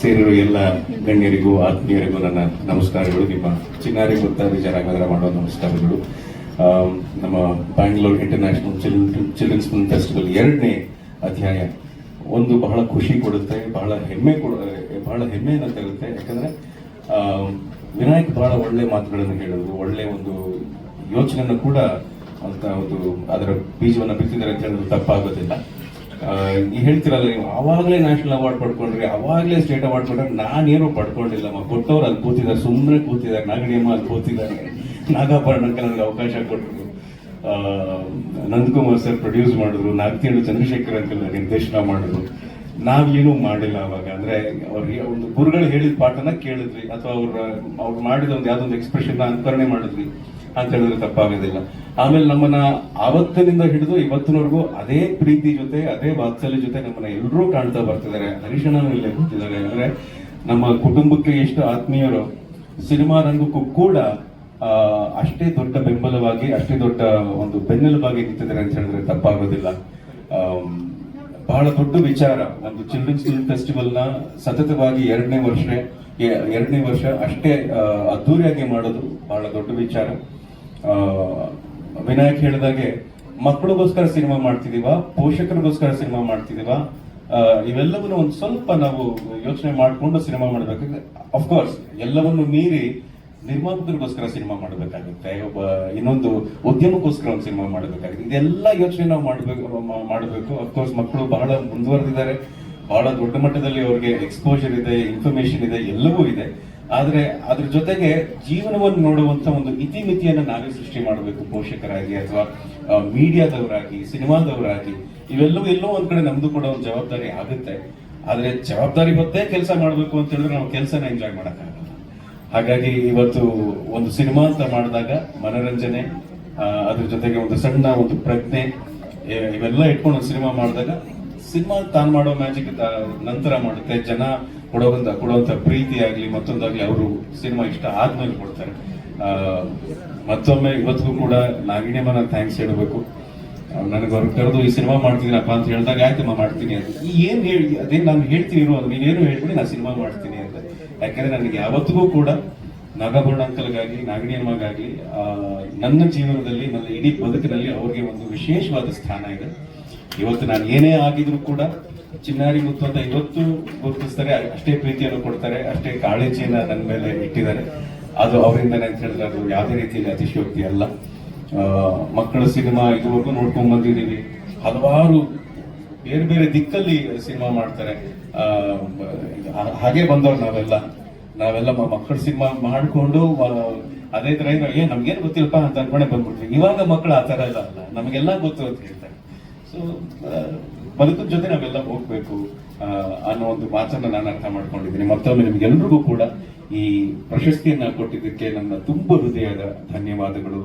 ಸೇರಿರುವ ಎಲ್ಲ ಗಣ್ಯರಿಗೂ, ಆತ್ಮೀಯರಿಗೂ ನನ್ನ ನಮಸ್ಕಾರಗಳು. ನಿಮ್ಮ ಚಿನ್ನಾರಿ ಗೊತ್ತಾದ ವಿಜಯರಾಘವೇಂದ್ರ ಮಾಡುವ ನಮಸ್ಕಾರಗಳು. ನಮ್ಮ Bangalore international children's film festival ಎರಡನೇ ಅಧ್ಯಾಯ. ಒಂದು ಬಹಳ ಖುಷಿ ಕೊಡುತ್ತೆ, ಬಹಳ ಹೆಮ್ಮೆ ಕೊಡ, ಬಹಳ ಹೆಮ್ಮೆಯನ್ನು ತರುತ್ತೆ. ಯಾಕಂದ್ರೆ ವಿನಾಯಕ್ ಬಹಳ ಒಳ್ಳೆ ಮಾತುಗಳನ್ನು ಹೇಳಿದ್ರು. ಒಳ್ಳೆ ಒಂದು ಯೋಚನೆಯನ್ನು ಕೂಡ ಅಂತ ಒಂದು ಅದರ ಬೀಜವನ್ನು ಬಿತ್ತಿದ್ದಾರೆ ಅಂತ ಹೇಳಿದ್ರು. ತಪ್ಪಾಗೋದಿಲ್ಲ. ಈ ಹೇಳ್ತಿರಲ್ಲ, ನೀವು ಆವಾಗಲೇ ನ್ಯಾಷನಲ್ ಅವಾರ್ಡ್ ಪಡ್ಕೊಂಡ್ರಿ ಅವಾಗಲೇ ಸ್ಟೇಟ್ ಅವಾರ್ಡ್ ಕೊಟ್ಟರೆ ನಾನೇನು ಪಡ್ಕೊಂಡಿಲ್ಲ ಮ ಕೊಟ್ಟವ್ರು ಅಲ್ಲಿ ಕೂತಿದ್ದಾರೆ ಸುಮ್ಮನೆ ಕೂತಿದ್ದಾರೆ, ನಾಗಡಿಯಮ್ಮ ಅಲ್ಲಿ ಕೂತಿದ್ದಾರೆ. ನಾಗಾಭರಣಕ್ಕೆ ನನಗೆ ಅವಕಾಶ ಕೊಟ್ಟರು. ನಂದಕುಮಾರ್ ಸರ್ ಪ್ರೊಡ್ಯೂಸ್ ಮಾಡಿದ್ರು ನಾಗ್ತಿಹಳ್ಳಿ ಚಂದ್ರಶೇಖರ್ ಅಂಕಲ್ ನಿರ್ದೇಶನ ಮಾಡಿದ್ರು. ನಾವೇನು ಮಾಡಿಲ್ಲ ಅವಾಗ. ಅಂದ್ರೆ, ಅವ್ರಿಗೆ ಒಂದು ಗುರುಗಳು ಹೇಳಿದ ಪಾಠನ ಕೇಳಿದ್ವಿ, ಅಥವಾ ಅವ್ರ, ಅವ್ರು ಮಾಡಿದ ಒಂದು ಯಾವ್ದೊಂದು ಎಕ್ಸ್ಪ್ರೆಷನ್ ಅನುಕರಣೆ ಮಾಡಿದ್ವಿ. ಅಂತ ಹೇಳಿದ್ರೆ ತಪ್ಪಾಗೋದಿಲ್ಲ. ಆಮೇಲೆ ನಮ್ಮನ್ನ ಆವತ್ತಿನಿಂದ ಹಿಡಿದು ಇವತ್ತಿನವರೆಗೂ ಅದೇ ಪ್ರೀತಿ ಜೊತೆ, ಅದೇ ವಾತ್ಸಲ್ಯ ಜೊತೆ ನಮ್ಮನ್ನ ಎಲ್ಲರೂ ಕಾಣ್ತಾ ಬರ್ತಿದ್ದಾರೆ. ಹರೀಶಣ್ಣನೂ ಇಲ್ಲೇ ಕೂತಿದ್ದಾರೆ. ಅಂದ್ರೆ ನಮ್ಮ ಕುಟುಂಬಕ್ಕೆ ಎಷ್ಟು ಆತ್ಮೀಯರು, ಸಿನಿಮಾ ರಂಗಕ್ಕೂ ಕೂಡ ಅಷ್ಟೇ ದೊಡ್ಡ ಬೆಂಬಲವಾಗಿ, ಅಷ್ಟೇ ದೊಡ್ಡ ಒಂದು ಬೆನ್ನೆಲುಬಾಗಿ ನಿಂತಿದ್ದಾರೆ ಅಂತ ಹೇಳಿದ್ರೆ ತಪ್ಪಾಗೋದಿಲ್ಲ. ಬಹಳ ದೊಡ್ಡ ವಿಚಾರ. ಒಂದು ಚಿಲ್ಡ್ರನ್ಸ್ ಫಿಲ್ಮ್ ಫೆಸ್ಟಿವಲ್ನ ಸತತವಾಗಿ ಎರಡನೇ ವರ್ಷ ಎರಡನೇ ವರ್ಷ ಅಷ್ಟೇ ಅದ್ದೂರಿಯಾಗಿ ಮಾಡೋದು ಬಹಳ ದೊಡ್ಡ ವಿಚಾರ. ವಿನಾಯಕ್ ಹೇಳಿದಾಗೆ, ಮಕ್ಕಳಿಗೋಸ್ಕರ ಸಿನಿಮಾ ಮಾಡ್ತಿದೀವ? ಪೋಷಕರಿಗೋಸ್ಕರ ಸಿನಿಮಾ ಮಾಡ್ತಿದೀವ? ಇವೆಲ್ಲವನ್ನು ಒಂದು ಸ್ವಲ್ಪ ನಾವು ಯೋಚನೆ ಮಾಡಿಕೊಂಡು ಸಿನಿಮಾ ಮಾಡಬೇಕಾದ್ರೆ ಅಫ್ಕೋರ್ಸ್ ಎಲ್ಲವನ್ನು ಮೀರಿ ನಿರ್ಮಾಪಕರಿಗೋಸ್ಕರ ಸಿನಿಮಾ ಮಾಡಬೇಕಾಗುತ್ತೆ. ಒಬ್ಬ ಇನ್ನೊಂದು ಉದ್ಯಮಕ್ಕೋಸ್ಕರ ಒಂದು ಸಿನಿಮಾ ಮಾಡಬೇಕಾಗುತ್ತೆ. ಇದೆಲ್ಲ ಯೋಚನೆ ನಾವು ಮಾಡಬೇಕು ಮಾಡಬೇಕು. ಅಫ್ಕೋರ್ಸ್ ಮಕ್ಕಳು ಬಹಳ ಮುಂದುವರೆದಿದ್ದಾರೆ. ಬಹಳ ದೊಡ್ಡ ಮಟ್ಟದಲ್ಲಿ ಅವ್ರಿಗೆ ಎಕ್ಸ್ಪೋಜರ್ ಇದೆ ಇನ್ಫಾರ್ಮೇಶನ್ ಇದೆ, ಎಲ್ಲವೂ ಇದೆ. ಆದ್ರೆ ಅದ್ರ ಜೊತೆಗೆ ಜೀವನವನ್ನು ನೋಡುವಂತ ಒಂದು ಇತಿಮಿತಿಯನ್ನು ನಾವೇ ಸೃಷ್ಟಿ ಮಾಡಬೇಕು, ಪೋಷಕರಾಗಿ ಅಥವಾ ಮೀಡಿಯಾದವರಾಗಿ, ಸಿನಿಮಾದವರಾಗಿ. ಇವೆಲ್ಲವೂ ಎಲ್ಲೋ ಒಂದ್ ಕಡೆ ನಮ್ದು ಕೂಡ ಒಂದು ಜವಾಬ್ದಾರಿ ಆಗುತ್ತೆ. ಆದ್ರೆ ಜವಾಬ್ದಾರಿ ಹೊತ್ತೇ ಕೆಲಸ ಮಾಡಬೇಕು ಅಂತ ಹೇಳಿದ್ರೆ ನಾವು ಕೆಲಸನ ಎಂಜಾಯ್ ಮಾಡೋಕ್ಕಾಗಲ್ಲ. ಹಾಗಾಗಿ ಇವತ್ತು ಒಂದು ಸಿನಿಮಾ ಅಂತ ಮಾಡಿದಾಗ ಮನರಂಜನೆ ಅದ್ರ ಜೊತೆಗೆ ಒಂದು ಸಣ್ಣ ಒಂದು ಪ್ರಜ್ಞೆ ಇವೆಲ್ಲ ಇಟ್ಕೊಂಡು ಸಿನಿಮಾ ಮಾಡಿದಾಗ ಸಿನಿಮಾ ತಾನು ಮಾಡೋ ಮ್ಯಾಜಿಕ್ ನಂತರ ಮಾಡುತ್ತೆ. ಜನ ಕೊಡೋವಂತ ಕೊಡುವಂತ ಪ್ರೀತಿ ಆಗ್ಲಿ ಮತ್ತೊಂದಾಗ್ಲಿ ಅವರು ಸಿನಿಮಾ ಇಷ್ಟ ಆದ್ಮೇಲೆ ಕೊಡ್ತಾರೆ. ಮತ್ತೊಮ್ಮೆ ಇವತ್ತಿಗೂ ಕೂಡ ನಾಗಿಣಿಯಮ್ಮನ ಥ್ಯಾಂಕ್ಸ್ ಹೇಳಬೇಕು. ನನಗೆ ಅವ್ರು ಕರೆದು ಈ ಸಿನಿಮಾ ಮಾಡ್ತಿದ್ದೀನಪ್ಪ ಅಂತ ಹೇಳಿದಾಗ ಆಯ್ತಮ್ಮ ಮಾಡ್ತೀನಿ ಅಂತ. ಈ ಏನ್ ಹೇಳಿ ಅದೇ ನಾನು ಹೇಳ್ತೀನಿ ಅದು ನೀವೇನು ಹೇಳ್ಬಿಡಿ ನಾನು ಸಿನಿಮಾ ಮಾಡ್ತೀನಿ ಅಂತ. ಯಾಕಂದ್ರೆ ನನಗೆ ಯಾವತ್ತಿಗೂ ಕೂಡ ನಾಗಾಭರಣ ಅಂಕಲ್ಗಾಗಿ ಆ, ನನ್ನ ಜೀವನದಲ್ಲಿ ನನ್ನ ಇಡೀ ಬದುಕಿನಲ್ಲಿ ಅವ್ರಿಗೆ ಒಂದು ವಿಶೇಷವಾದ ಸ್ಥಾನ ಇದೆ. ಇವತ್ತು ನಾನು ಏನೇ ಆಗಿದ್ರು ಕೂಡ ಚಿನ್ನಾರಿ ಮುತ್ತು ಅಂತ ಇವತ್ತು ಗುರುತಿಸ್ತಾರೆ, ಅಷ್ಟೇ ಪ್ರೀತಿಯನ್ನು ಕೊಡ್ತಾರೆ, ಅಷ್ಟೇ ಕಾಳಜಿಯನ್ನ ನನ್ನ ಮೇಲೆ ಇಟ್ಟಿದ್ದಾರೆ. ಅದು ಅವರಿಂದನೇ ಅಂತ ಹೇಳಿದ್ರೆ ಅದು ಯಾವುದೇ ರೀತಿಯಲ್ಲಿ ಅತಿಶಯೋಕ್ತಿ ಅಲ್ಲ. ಮಕ್ಕಳ ಸಿನಿಮಾ ಇದುವರೆಗೂ ನೋಡ್ಕೊಂಡ್ ಬಂದಿದ್ದೀವಿ. ಹಲವಾರು ಬೇರೆ ಬೇರೆ ದಿಕ್ಕಲ್ಲಿ ಸಿನಿಮಾ ಮಾಡ್ತಾರೆ. ಹಾಗೆ ಬಂದವ್ರು ನಾವೆಲ್ಲ. ನಾವೆಲ್ಲ ಮಕ್ಕಳ ಸಿನಿಮಾ ಮಾಡ್ಕೊಂಡು ಅದೇ ತರ ಏನೋ ನಮ್ಗೇನು ಗೊತ್ತಿಲ್ಲಪ್ಪ? ಅಂತ ಅನ್ಕೊಂಡೆ ಬಂದ್ಬಿಟ್ವಿ. ಇವಾಗ ಮಕ್ಕಳು ಆ ತರ ಎಲ್ಲ ಅಲ್ಲ. ನಮಗೆಲ್ಲ ಗೊತ್ತು ಅಂತ ಹೇಳ್ತಾರೆ. ಸೊ ಬದುಕದ ಜೊತೆ ನಾವೆಲ್ಲ ಹೋಗ್ಬೇಕು ಅನ್ನೋ ಒಂದು ಮಾತನ್ನ ನಾನು ಅರ್ಥ ಮಾಡ್ಕೊಂಡಿದ್ದೀನಿ. ಮತ್ತೊಮ್ಮೆ ನಿಮ್ಗೆಲ್ರಿಗೂ ಕೂಡ ಈ ಪ್ರಶಸ್ತಿಯನ್ನ ಕೊಟ್ಟಿದ್ದಕ್ಕೆ ನನ್ನ ತುಂಬ ಹೃದಯದ ಧನ್ಯವಾದಗಳು.